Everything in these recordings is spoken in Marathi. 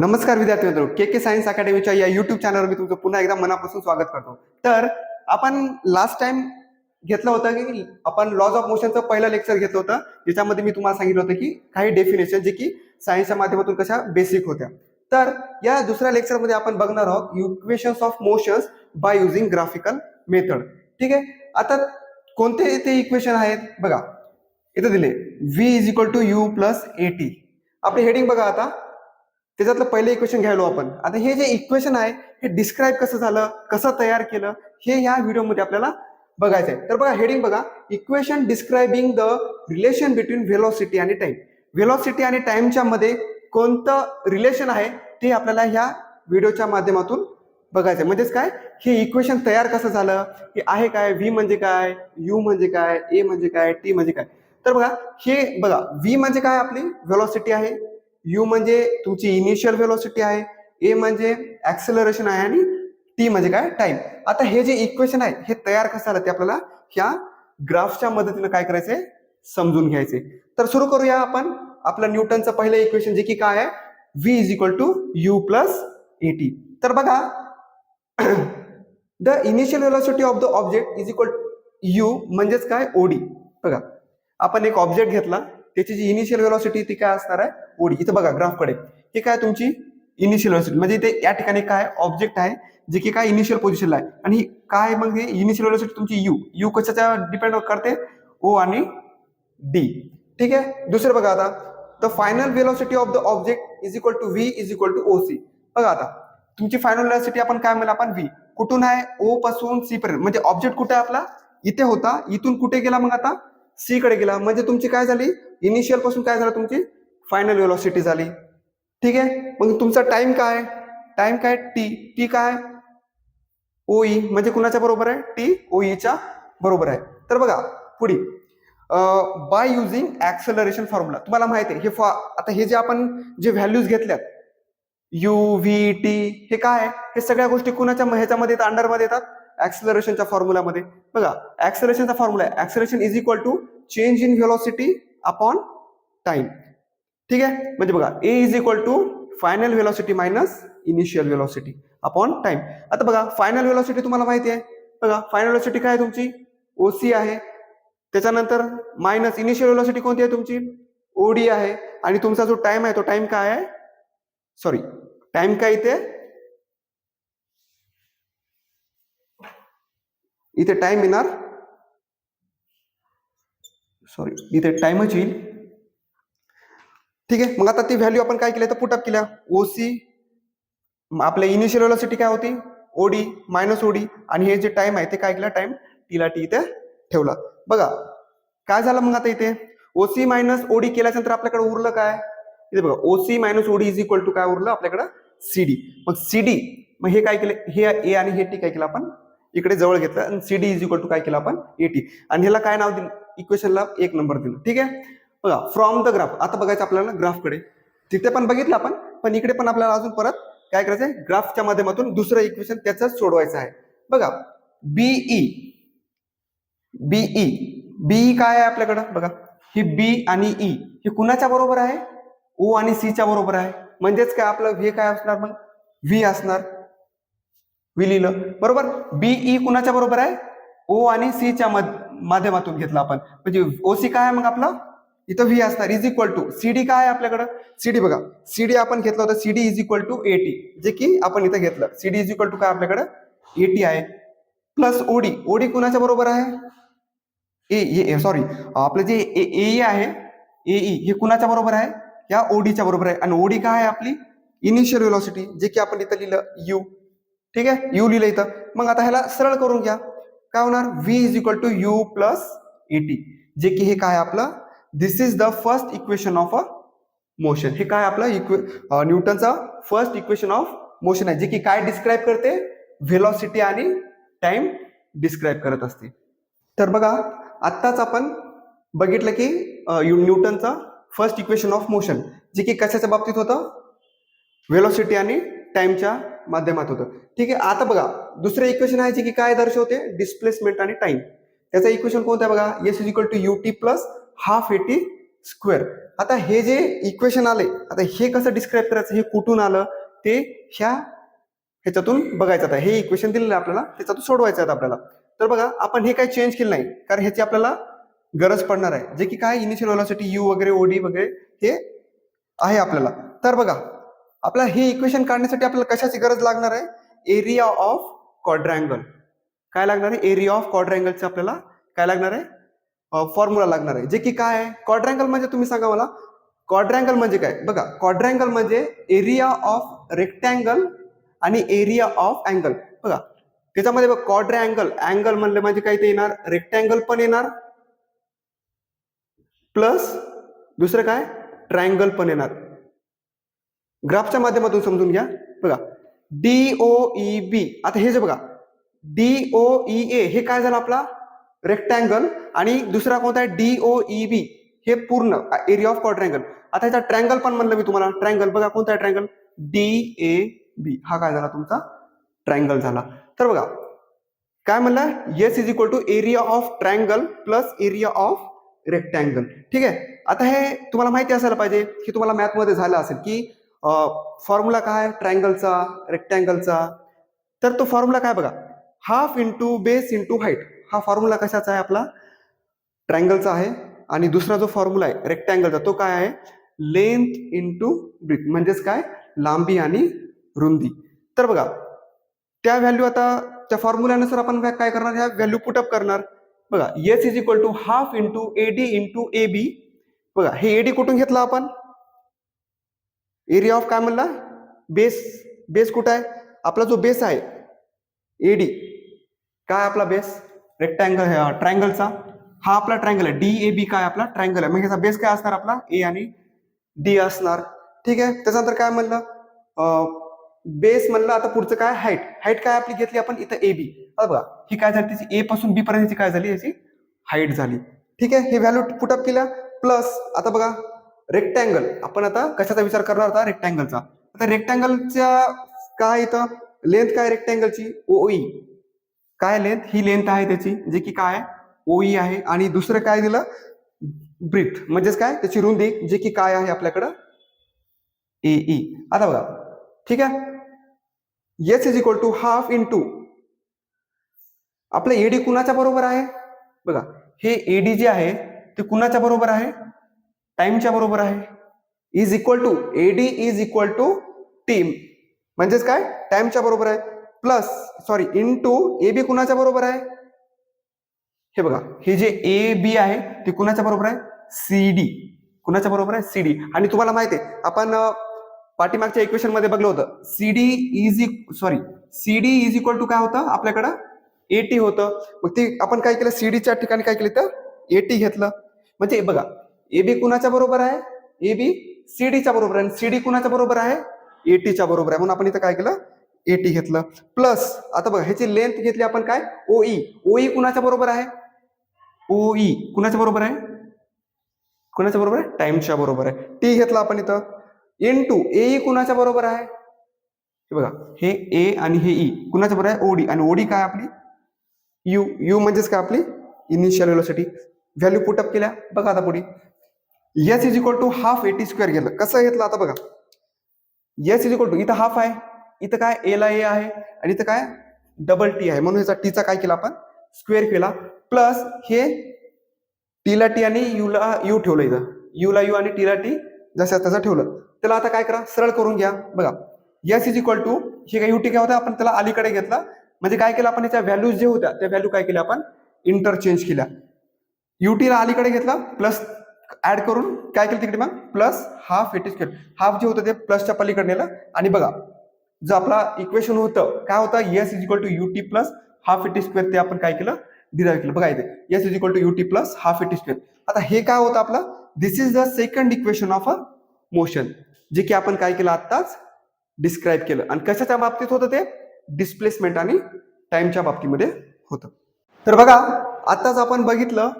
नमस्कार विद्यार्थी मित्र के के सायन्स अकॅडमीच्या या युट्यूब चॅनलवर मी तुमचं पुन्हा एकदा मनापासून स्वागत करतो. तर आपण लास्ट टाइम घेतलं होतं की आपण लॉज ऑफ मोशनचं पहिलं लेक्चर घेतलं होतं. ज्याच्यामध्ये मी तुम्हाला सांगितलं होतं की काही डेफिनेशन जे की सायन्सच्या माध्यमातून कशा बेसिक होत्या. तर या दुसऱ्या लेक्चरमध्ये आपण बघणार आहोत equations of motions by using graphical method ठीक आहे? आता कोणते ते इक्वेशन आहेत? बघा. इथं दिले. V is equal to U plus A T आपली हेडिंग बघा आता. त्याच्यातलं पहिलं इक्वेशन घ्यायलो आपण. आता हे जे इक्वेशन आहे हे डिस्क्राईब कसं झालं कसं तयार केलं हे या व्हिडिओमध्ये आपल्याला बघायचं आहे तर बघा हेडिंग बघा. Equation describing the relation between velocity आणि टाइम व्हेलॉसिटी आणि टाइमच्या मध्ये कोणतं रिलेशन आहे ते आपल्याला ह्या व्हिडिओच्या माध्यमातून बघायचं आहे म्हणजेच काय? हे इक्वेशन तयार कसं झालं? हे आहे काय? व्ही म्हणजे काय? यू म्हणजे काय? ए म्हणजे काय? टी म्हणजे काय? तर बघा हे बघा. व्ही म्हणजे काय आपली? व्हेलॉसिटी आहे. यू म्हणजे तुमची इनिशियल व्हेलॉसिटी आहे ए म्हणजे ऍक्सेलरेशन आहे आणि टी म्हणजे काय? टाइम आता हे जे इक्वेशन आहे हे तयार कसं झालं ते आपल्याला ह्या ग्राफच्या मदतीनं काय करायचंय? समजून घ्यायचे तर सुरू करूया आपण. आपलं न्यूटनचं पहिलं इक्वेशन जे की काय आहे? V is equal to U plus A T तर बघा the initial velocity of the object is equal U म्हणजेच काय? ओडी बघा आपण एक ऑब्जेक्ट घेतला. त्याची जी इनिशियल व्हेलॉसिटी ती काय असणार आहे? ओडी इथं बघा ग्राफकडे. हे काय तुमची इनिशियल व्हेलॉसिटी म्हणजे ते या ठिकाणी काय ऑब्जेक्ट आहे जे की काय इनिशियल पोझिशनला आहे. आणि काय मग हे इनिशियल व्हेलॉसिटी तुमची यू यू कशाच्या डिपेंड करते? ओ आणि डी ठीक आहे? दुसरं बघा आता. The final velocity of the object is equal to V is equal to O C बघा आता. तुमची फायनल व्हेलॉसिटी आपण काय म्हणलं? आपण व्ही कुठून आहे? ओ पासून सी पर्यंत. म्हणजे ऑब्जेक्ट कुठे आपला? इथे होता. इथून कुठे गेला मग आता? सी कडे गेला. म्हणजे तुमची काय झाली? इनिशियलपासून काय झालं तुमची? फायनल व्हेलॉसिटी झाली. ठीक आहे? मग तुमचा टाइम काय? टाइम काय? टी टी काय? ओई म्हणजे कुणाच्या बरोबर आहे? टी ओईच्या बरोबर आहे. तर बघा पुढे. बाय युझिंग ऍक्सलरेशन फॉर्म्युला तुम्हाला माहिती आहे हे फॉ आता हे जे आपण जे व्हॅल्यूज घेतल्यात यू व्ही टी हे काय? आहे हे सगळ्या गोष्टी कुणाच्या ह्याच्यामध्ये येतात? अंडरमध्ये येतात. ऍक्सलरेशनच्या फॉर्म्युलामध्ये बघा ऍक्सलरेशनचा फॉर्म्युला आहे. Acceleration is equal to change in velocity upon time ठीक आहे? म्हणजे बघा A is equal to final velocity minus initial velocity upon time आता बघा फायनल व्हेलॉसिटी तुम्हाला माहिती आहे? बघा फायनल व्हेलॉसिटी काय आहे तुमची? ओसी आहे. त्याच्यानंतर मायनस इनिशियल व्हेलॉसिटी कोणती आहे तुमची? ओडी आहे. आणि तुमचा जो टाइम आहे तो टाइम काय आहे? सॉरी टाइम काय इथे? इथे टाइम येणार सॉरी इथे टाइमच येईल. ठीक आहे. मग आता ती व्हॅल्यू आपण काय केलं? तर पुटअप केल्या. ओसी आपल्या इनिशियल व्हेलॉसिटी काय होती? ओडी मायनस ओडी आणि हे जे टाइम आहे ते काय केलं? टाइम टीला टी इथे ठेवला. बघा. काय झालं मग आता इथे? ओसी मायनस ओडी केल्यानंतर आपल्याकडे उरलं काय? इथे बघा. OC minus OD is equal to काय उरलं? आपल्याकडं सीडी मग सीडी मग हे काय केलं? हे ए आणि हे टी काय केलं आपण? इकडे जवळ घेतलं. आणि सीडी इज इक्वल टू काय केलं आपण? एटी आणि ह्याला काय नाव दिलं? इक्वेशनला एक नंबर दिलं. ठीक आहे? बघा फ्रॉम द ग्राफ आता बघायचं आपल्याला ग्राफकडे तिथे पण बघितलं आपण पण इकडे पण आपल्याला अजून परत काय करायचं आहे ग्राफच्या माध्यमातून दुसरं इक्वेशन त्याचं सोडवायचं आहे. बघा बीई बीई बीई काय आहे आपल्याकडं? बघा ही बी आणि ई हे कुणाच्या बरोबर आहे? ओ आणि सीच्या बरोबर आहे. म्हणजेच काय आपलं व्ही काय असणार मग? व्ही असणार. व्ही लिहिलं. बरोबर? बी ई e कुणाच्या बरोबर आहे? ओ आणि सीच्या माध्यमातून घेतलं आपण. म्हणजे ओ सी काय आहे मग आपलं? इथं व्ही असणार. Is equal to C D काय आहे आपल्याकडं? सीडी बघा. सी डी आपण घेतलं होतं. C D is equal to AT जे की आपण इथं घेतलं. C D is equal to काय आपल्याकडं? एटी आहे. प्लस ओडी ओडी कुणाच्या बरोबर आहे? ए सॉरी आपलं जे ए e आहे एई e, हे कुणाच्या बरोबर आहे? या ओडीच्या बरोबर आहे. आणि ओडी काय आहे आपली? इनिशियल व्हेलॉसिटी जे की आपण इथं लिहिलं यू ठीक आहे? यू लिहिलं इथं. मग आता ह्याला सरळ करून घ्या. काय होणार? V is equal to U plus ET जे की हे काय आपलं? This is the first equation of a motion हे काय आपलं? इक्वे न्यूटनचा फर्स्ट इक्वेशन ऑफ मोशन आहे. जे की काय डिस्क्राईब करते? व्हेलॉसिटी आणि टाइम डिस्क्राईब करत असते. तर बघा आत्ताच आपण बघितलं की न्यूटनचा फर्स्ट इक्वेशन ऑफ मोशन जे की कशाच्या बाबतीत होतं? व्हेलॉसिटी आणि टाइमच्या माध्यमात होतं. ठीक आहे आता बघा दुसरं इक्वेशन आहे जे की काय दर्शवते? डिस्प्लेसमेंट आणि टाइम त्याचं इक्वेशन कोणतं आहे बघा? S is equal to U T plus half AT square आता हे जे इक्वेशन आले आता हे कसं डिस्क्राईब करायचं? हे कुठून आलं? ते ह्या ह्याच्यातून बघायचं आता. हे इक्वेशन दिलेलं आहे आपल्याला त्याच्यातून सोडवायचं आहे आपल्याला. तर बघा आपण हे काही चेंज केलं नाही कारण ह्याची आपल्याला गरज पडणार आहे. जे की काय इनिशियल व्हेलॉसिटी यू वगैरे ओडी वगैरे हे आहे आपल्याला. तर बघा आपला हे इक्वेशन काढण्यासाठी आपल्याला कशाची गरज लागणार आहे? एरिया ऑफ क्वाड्रँगल काय लागणार आहे? एरिया ऑफ क्वाड्रँगलचं आपल्याला काय लागणार आहे? फॉर्म्युला लागणार आहे. जे की काय आहे? क्वाड्रँगल म्हणजे तुम्ही सांगा मला. क्वाड्रँगल म्हणजे काय? बघा क्वाड्रँगल म्हणजे एरिया ऑफ रेक्टँगल आणि एरिया ऑफ अँगल बघा त्याच्यामध्ये बघ क्वाड्रँगल अँगल म्हणले म्हणजे काय ते येणार? रेक्टँगल पण येणार. प्लस दुसरं काय? ट्रायंगल पण येणार. ग्राफच्या माध्यमातून समजून घ्या. बघा. डी ओ ई बी आता हे जे बघा. डी ओ ई ए हे काय झालं आपला? रेक्टँगल आणि दुसरा कोणता आहे? डी ओ ई बी हे पूर्ण एरिया ऑफ क्वाड्रँगल आता ह्याचा ट्रँगल पण म्हणलं मी तुम्हाला. ट्रँगल बघा कोणता आहे ट्रँगल डी ए बी हा काय झाला तुमचा? ट्रँगल झाला. तर बघा. काय म्हणलं? S is equal to area of triangle plus area of rectangle ठीक आहे? आता हे तुम्हाला माहिती असायला पाहिजे की तुम्हाला मॅथमध्ये झालं असेल की फॉर्म्युला काय? ट्रँगलचा रेक्टँगलचा तर तो फॉर्म्युला काय बघा? Half into base into height हा फॉर्म्युला कशाचा आहे आपला? ट्रँगलचा आहे. आणि दुसरा जो फॉर्म्युला आहे रेक्टँगलचा तो काय आहे? लेंथ इंटू ब्रिथ म्हणजेच काय? लांबी आणि रुंदी. तर बघा त्या व्हॅल्यू आता त्या फॉर्म्युल्यानुसार आपण काय- करणार? ह्या व्हॅल्यू पुटअप करणार. बघा S is equal to half into A D into A B बघा हे ए डी कुठून घेतलं आपण? एरिया ऑफ काय म्हणला? बेस बेस कुठं आहे? आपला जो बेस आहे एडी काय आपला बेस रेक्टँगल ट्रायंगलचा हा आपला ट्रायंगल आहे. डी ए बी काय आपला? ट्रायंगल आहे. मग ह्याचा बेस काय असणार आपला? ए आणि डी असणार. ठीक आहे? त्याच्यानंतर काय म्हणलं? बेस म्हणलं आता पुढचं काय? हाईट हाईट काय आपली घेतली आपण? इथं ए बी बघा. ही काय झाली? त्याची ए पासून बी पर्यंतची काय झाली? याची हाईट झाली. ठीक आहे? हे व्हॅल्यू पुटअप केलं. प्लस आता बघा. रेक्टँगल आपण आता कशाचा विचार करणार होता रेक्टँगलचा आता रेक्टँगलच्या काय इथं? लेंथ काय रेक्टँगलची ओई काय लेंथ ही लेंथ आहे त्याची जे की काय? ओई आहे. आणि दुसरं काय दिलं? ब्रीथ म्हणजेच काय? त्याची रुंदी जे की काय आहे आपल्याकडं? ए ई आता बघा. ठीक आहे? S is equal to half into आपलं एडी कुणाच्या बरोबर आहे? बघा. हे एडी जे आहे ते कुणाच्या बरोबर आहे? टाइमच्या बरोबर आहे. Is equal to AD is equal to T म्हणजेच काय? टाइमच्या बरोबर आहे. Plus sorry into A B कुणाच्या बरोबर आहे? हे बघा हे जे ए बी आहे ते कुणाच्या बरोबर आहे? सी डी कुणाच्या बरोबर आहे? सी डी आणि तुम्हाला माहिती आहे आपण पाठीमागच्या इक्वेशनमध्ये बघलं होतं. C D is sorry C D is equal to काय होतं? आपल्याकडं एटी होतं. मग ते आपण काय केलं? सी डीच्या ठिकाणी काय केलं? तर एटी घेतलं. म्हणजे बघा ए बी कुणाच्या बरोबर आहे? ए बी सी डीच्या बरोबर आहे. आणि सी डी कुणाच्या बरोबर आहे? एटीच्या बरोबर आहे. म्हणून आपण इथं काय केलं? एटी घेतलं. प्लस आता बघा ह्याची लेंथ घेतली आपण काय? ओई ओई कुणाच्या बरोबर आहे? ओई कुणाच्या बरोबर आहे? कुणाच्या बरोबर आहे? टाइमच्या बरोबर आहे. टी घेतला आपण इथं. एन टू ए कुणाच्या बरोबर आहे? हे बघा हे ए आणि हे ई कुणाच्या बरोबर आहे? ओडी आणि ओडी काय आपली? यू यू म्हणजेच काय आपली? इनिशियल वेलोसिटी व्हॅल्यू पुटअप केल्या. बघा आता पुढे. S is equal to half AT square गेलं कसं घेतलं आता बघा. एस इज इक्वल टू इथं हाफ आहे. इथं काय? एला ए आहे. आणि इथं काय? डबल टी आहे. म्हणून याचा टीचा काय केला आपण? स्क्वेअर केला. प्लस हे टीला टी आणि यूला यू ठेवलं इथं. यूला यू आणि टीला टी जसं तसं ठेवलं. त्याला आता काय करा? सरळ करून घ्या. बघा. एस इज इक्वल टू हे काय युटी काय होतं? आपण त्याला अलीकडे घेतला. म्हणजे काय केलं आपण? याच्या व्हॅल्यूज जे होत्या त्या व्हॅल्यू काय केल्या आपण? इंटरचेंज केल्या. युटीला अलीकडे घेतला. प्लस ऍड करून काय केलं तिकडे मग? Plus half AT square half जे होतं ते प्लसच्या पलीकडे नेलं. आणि बघा जो आपला इक्वेशन होतं काय होतं? S is equal to UT plus half AT square ते आपण काय केलं? डिराईव्ह केलं. बघा इथे. S is equal to UT plus half AT square आता हे काय होतं आपलं? This is the second equation of a motion जे की आपण काय केलं? आत्ताच डिस्क्राईब केलं. आणि कशाच्या बाबतीत होतं ते? डिस्प्लेसमेंट आणि टाइमच्या बाबतीमध्ये होतं. तर बघा आत्ताच आपण बघितलं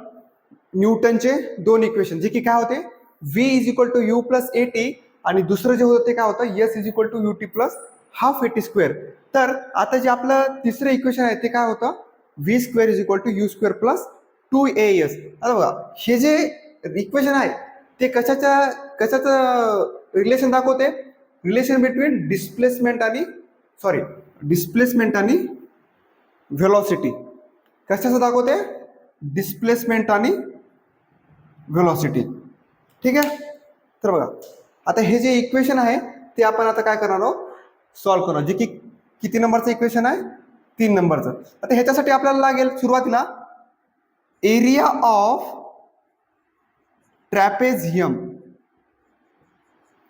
न्यूटनचे दोन इक्वेशन जे की काय होते? V is equal to U plus A T आणि दुसरं जे होतं ते काय होतं? S is equal to U T plus half AT square तर आता जे आपलं तिसरं इक्वेशन आहे ते काय होतं? V square is equal to U square plus two A S आता बघा हे जे इक्वेशन आहे ते कशाच्या कशाचं रिलेशन दाखवते? रिलेशन बिटवीन डिस्प्लेसमेंट आणि सॉरी डिस्प्लेसमेंट आणि व्हेलॉसिटी कशाचं दाखवते? डिस्प्लेसमेंट आणि व्हेलॉसिटी ठीक आहे? तर बघा आता हे जे इक्वेशन आहे ते आपण आता काय करणार आहोत? सॉल्व्ह करणार जे की किती नंबरचं इक्वेशन आहे? तीन नंबरचं आता ह्याच्यासाठी आपल्याला लागेल सुरुवातीला एरिया ऑफ ट्रॅपेझियम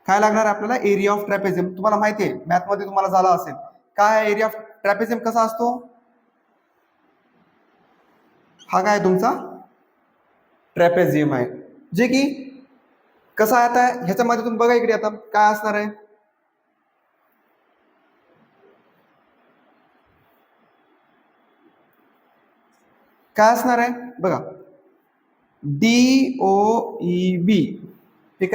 काय लागणार आहे आपल्याला? एरिया ऑफ ट्रॅपेझियम तुम्हाला माहिती आहे मॅथमध्ये तुम्हाला झाला असेल. काय एरिया ऑफ ट्रॅपेझियम कसा असतो? हा काय तुमचा? ट्रॅपेझियम आहे. जे की कसा आता ह्याच्यामध्ये तुम्ही बघा इकडे आता. काय असणार डी ओ बी हे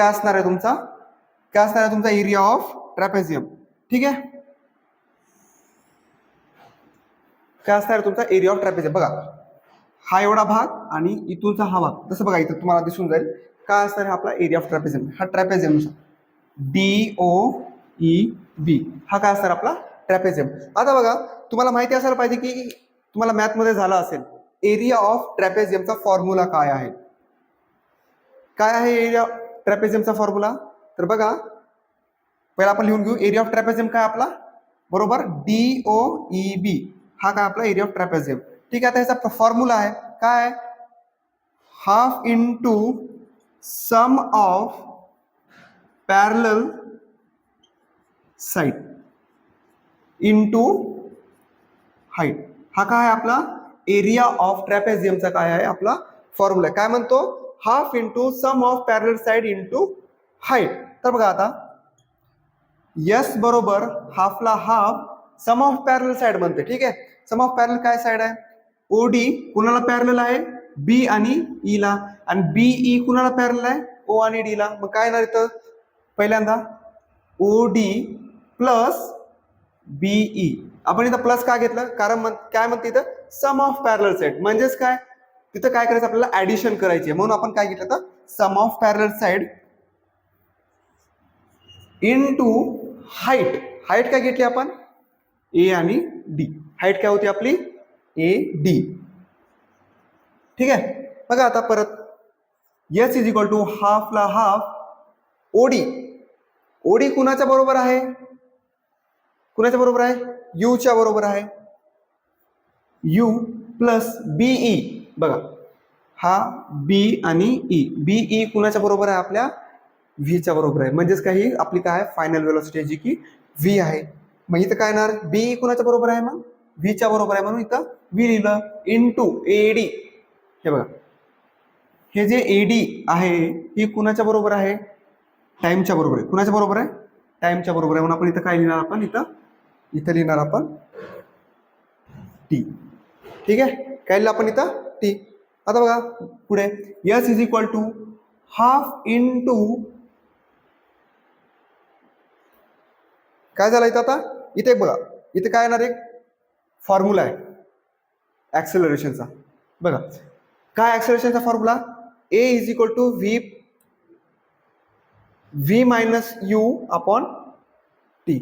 एरिया ऑफ़ ट्रॅपेझियम ठीक तुमचा एरिया ऑफ़ ट्रॅपेझियम बघा. हा एवढा भाग आणि इथूनचा हा भाग. तसं बघा इथं तुम्हाला दिसून जाईल. काय असणार आपला एरिया ऑफ ट्रॅपेझियम हा trapezium D O E B हा काय असणार आपला? ट्रॅपेझियम आता बघा तुम्हाला माहिती असायला पाहिजे की तुम्हाला मॅथमध्ये झालं असेल एरिया ऑफ ट्रॅपेझियमचा फॉर्म्युला काय आहे? काय आहे एरिया ट्रॅपेझियमचा फॉर्म्युला तर बघा पहिला आपण लिहून घेऊ. एरिया ऑफ ट्रॅपेझियम काय आपला? बरोबर डी ओ ई बी हा काय आपला एरिया ऑफ ट्रॅपेझियम ठीक आहे आता ह्याचा फॉर्म्युला आहे. काय half into sum of parallel side to height हा काय आहे आपला? एरिया ऑफ ट्रॅपेझियमचा काय आहे? आपला फॉर्म्युला काय म्हणतो? Half into sum of parallel side into height तर बघा आता. यस बरोबर हाफला half sum of parallel side म्हणते. ठीक आहे? सम ऑफ पॅरल काय साईड आहे? ओ डी कुणाला पॅरल आहे? बी आणि ई ला. आणि बी ई e कुणाला पॅरल आहे? ओ आणि डी ला. मग काय येणार इथं? पहिल्यांदा ओ डी प्लस बीई आपण इथं प्लस का घेतलं? कारण मग काय म्हणते इथं? सम ऑफ पॅरल साईड म्हणजेच काय? तिथं काय करायचं? आपल्याला ऍडिशन करायची आहे. म्हणून आपण काय घेतलं तर sum of parallel side into height height काय घेतली आपण? ए आणि डी हाईट काय होती आपली? A D. ठीक आहे? बघा आता परत. यस इज इक्वल टू हाफला हाफ ओडी ओडी कुणाच्या बरोबर आहे? कुणाच्या बरोबर आहे? यूच्या बरोबर आहे. यू प्लस बीई बघा. हा बी आणि e. ई बीई कुणाच्या बरोबर आहे? आपल्या व्हीच्या बरोबर आहे. म्हणजेच काही आपली काय फायनल वेलोसिटी जी की व्ही आहे. मग इथं काय येणार? बीई कुणाच्या बरोबर आहे मग? व्हीच्या बरोबर आहे म्हणून इथं व्ही लिहिलं इन टू एडी हे बघा. हे जे एडी आहे ही कुणाच्या बरोबर आहे? टाइमच्या बरोबर आहे. कुणाच्या बरोबर आहे? टाइमच्या बरोबर आहे. म्हणून आपण इथं काय लिहिणार आपण? इथं इथं लिहिणार आपण टी ठीक आहे? काय लिहिलं आपण इथं? टी आता बघा पुढे. S is equal to half into काय झालं इथं आता? इथे एक बघा. इथे काय येणार एक? फॉर्म्युला आहे. ॲक्सेलरेशनचा बघा. काय ॲक्सेलरेशनचा formula? A is equal to V V minus U upon T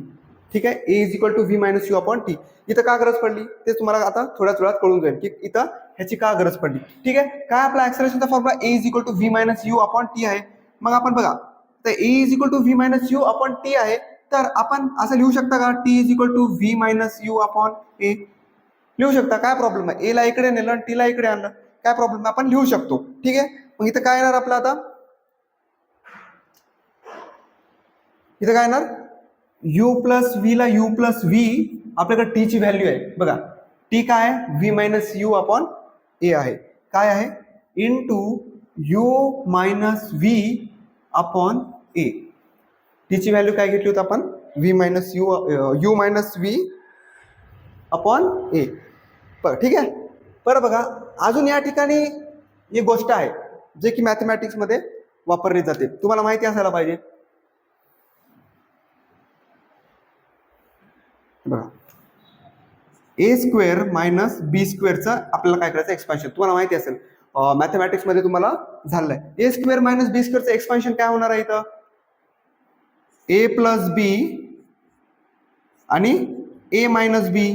ठीक आहे? A is equal to V minus U upon T इथं का गरज पडली? ते तुम्हाला आता थोड्याच वेळात कळून जाईल की इथं ह्याची का गरज पडली. ठीक आहे? काय आपला ऍक्सलेशनचा formula A is equal to V minus U upon T आहे. मग आपण बघा. तर A is equal to V minus U upon T आहे. तर आपण असं लिहू शकता का? T is equal to V minus U upon A लिहू शकता? काय प्रॉब्लेम आहे? एला इकडे नेलं आणि टीला इकडे आणलं. काय प्रॉब्लेम आपण लिहू शकतो. ठीक आहे? मग इथं काय येणार आपलं आता? इथं काय येणार? यू प्लस व्ही ला यू प्लस व्ही आपल्याकडे टी ची व्हॅल्यू आहे. बघा. टी काय? आहे V minus U upon A आहे. काय आहे? Into U minus V upon A तिची व्हॅल्यू काय घेतली होती आपण? V minus U U minus V upon A बरं ठीक आहे? बरं बघा अजून या ठिकाणी एक गोष्ट आहे जे की मॅथमॅटिक्समध्ये वापरली जाते. तुम्हाला माहिती असायला पाहिजे. बघा. ए स्क्वेअर मायनस बी स्क्वेअरचं आपल्याला काय करायचं? एक्सपान्शन तुम्हाला माहिती असेल. मॅथमॅटिक्समध्ये तुम्हाला झालं आहे ए स्क्वेअर मायनस बी स्क्वेअरचं एक्सपान्शन काय होणार आहे इथं? ए प्लस बी आणि ए मायनस बी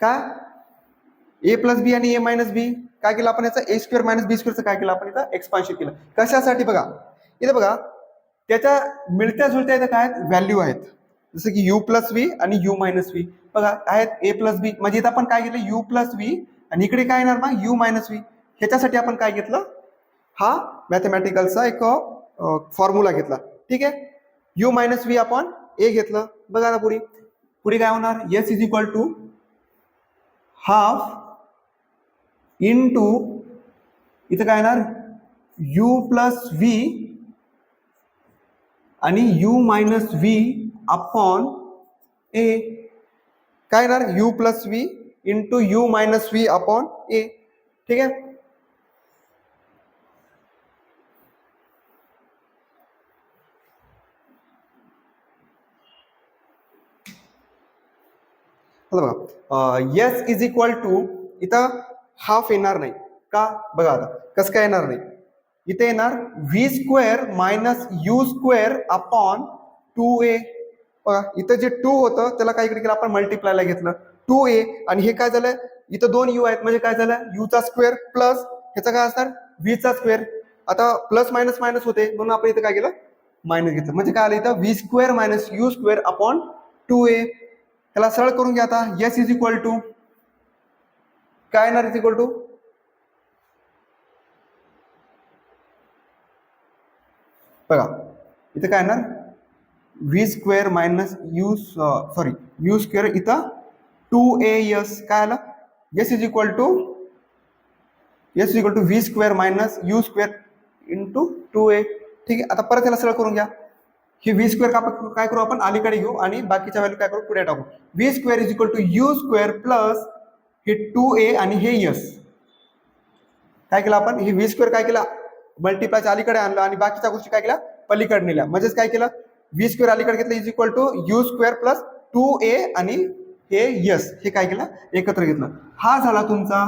काय ए प्लस बी आणि ए मायनस बी काय केलं आपण याचा? ए स्क्वेअर मायनस बी स्क्वेअरचं काय केलं आपण इथं? एक्सपान्शन केलं. कशासाठी बघा? इथं बघा त्याच्या मिळत्या जुळत्या इथं काय व्हॅल्यू आहेत. जसं की यू प्लस व्ही आणि यू मायनस व्ही बघा आहेत ए प्लस बी म्हणजे इथं आपण काय घेतलं? यू प्लस व्ही आणि इकडे काय येणार मग? यू मायनस व्ही ह्याच्यासाठी आपण काय घेतलं? हा मॅथमॅटिकलचा एक फॉर्म्युला घेतला. ठीक आहे? यू मायनस व्ही आपण ए घेतलं. बघा आता पुढे. पुढे काय होणार? S is equal to half into इथं काय येणार यू प्लस व्ही आणि U minus V upon A काय येणार U plus V into U minus V upon A ठीक आहे? आता बघा यस इज इक्वल टू इथं हाफ येणार नाही. का? बघा आता कसं काय येणार नाही? इथे येणार V square minus U square upon two A बघा इथं जे टू होतं त्याला काय केलं? आपण मल्टिप्लायला घेतलं. टू ए आणि हे काय झालं? इथं दोन यू आहेत. म्हणजे काय झालं? यूचा स्क्वेअर प्लस ह्याचा काय असणार? व्हीचा स्क्वेअर आता प्लस मायनस मायनस होते. म्हणून आपण इथं काय केलं? मायनस घेतलं. म्हणजे काय आलं इथं? V square minus U square upon two A त्याला सरळ करून घ्या आता यस इज़ इक्वल टू काय येणार इज़ इक्वल टू बघा इथं काय येणार V square minus U sorry U square इथं टू ए यस काय आलं S is equal to S is equal to V square minus U square into two A ठीक आहे आता परत याला सरळ करून घ्या ही व्ही स्क्वेअर काय करू आपण? अलीकडे घेऊ आणि बाकीच्या व्हॅल्यू काय करू? पुढे टाकू. V square is equal to U square plus हे टू ए आणि हे यस काय केलं आपण? हे व्ही स्क्वेअर काय केलं? मल्टिप्लायच्या अलीकडे आणलं आणि बाकीच्या गोष्टी काय केल्या? पलीकडे नेल्या. म्हणजेच काय केलं? व्ही स्क्वेअर अलीकडे घेतलं is equal to U square plus two A आणि हे यस हे काय केलं? एकत्र घेतलं. हा झाला तुमचा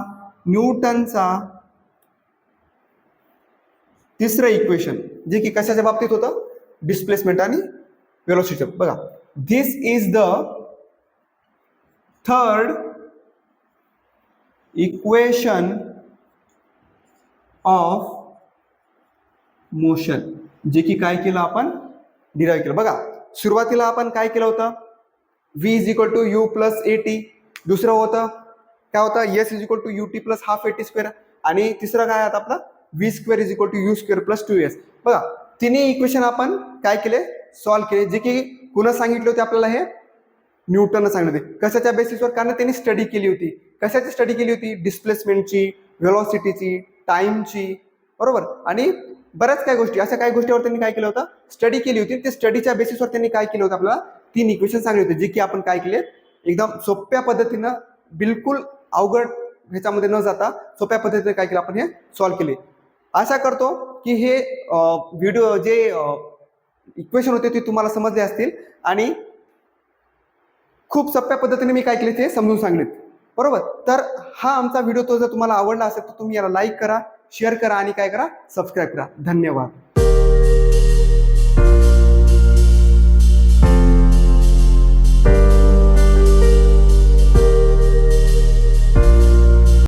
न्यूटनचा तिसरं इक्वेशन जे की कशाच्या बाबतीत होतं? डिस्प्लेसमेंट आणि वेलोसिटी बघा this is the third equation of motion जे की काय केलं आपण? डिराईव्ह केलं. बघा सुरुवातीला आपण काय केलं होतं? V is equal to U plus A T दुसरं होतं? काय होतं? S is equal to U T plus half A T square आणि तिसरं काय आता आपलं? V square is equal to U square plus two S बघा तिन्ही इक्वेशन आपण काय केले? सॉल्व्ह केले. जे की कुणा सांगितले होते आपल्याला हे? न्यूटननं सांगितले होते. कशाच्या बेसिसवर कारण त्यांनी स्टडी केली होती. कशाची स्टडी केली होती? डिस्प्लेसमेंटची व्हेलॉसिटीची टाइमची बरोबर? आणि बऱ्याच काही गोष्टी. अशा काही गोष्टीवर त्यांनी काय केलं होतं? स्टडी केली होती. ते स्टडीच्या बेसिसवर त्यांनी काय केलं होतं आपल्याला? तीन इक्वेशन सांगले होते. जे की आपण काय केले? एकदम सोप्या पद्धतीनं बिलकुल अवघड ह्याच्यामध्ये न जाता सोप्या पद्धतीने काय केलं आपण हे? सॉल्व्ह केले. आशा करतो की हे व्हिडिओ जे इक्वेशन होते ते तुम्हाला समजले असतील. आणि खूप सोप्या पद्धतीने मी काय केले ते समजून सांगलेत. बरोबर? तर हा आमचा व्हिडिओ तो जर तुम्हाला आवडला असेल तर तुम्ही याला लाईक करा शेअर करा आणि काय करा? सबस्क्राईब करा. धन्यवाद.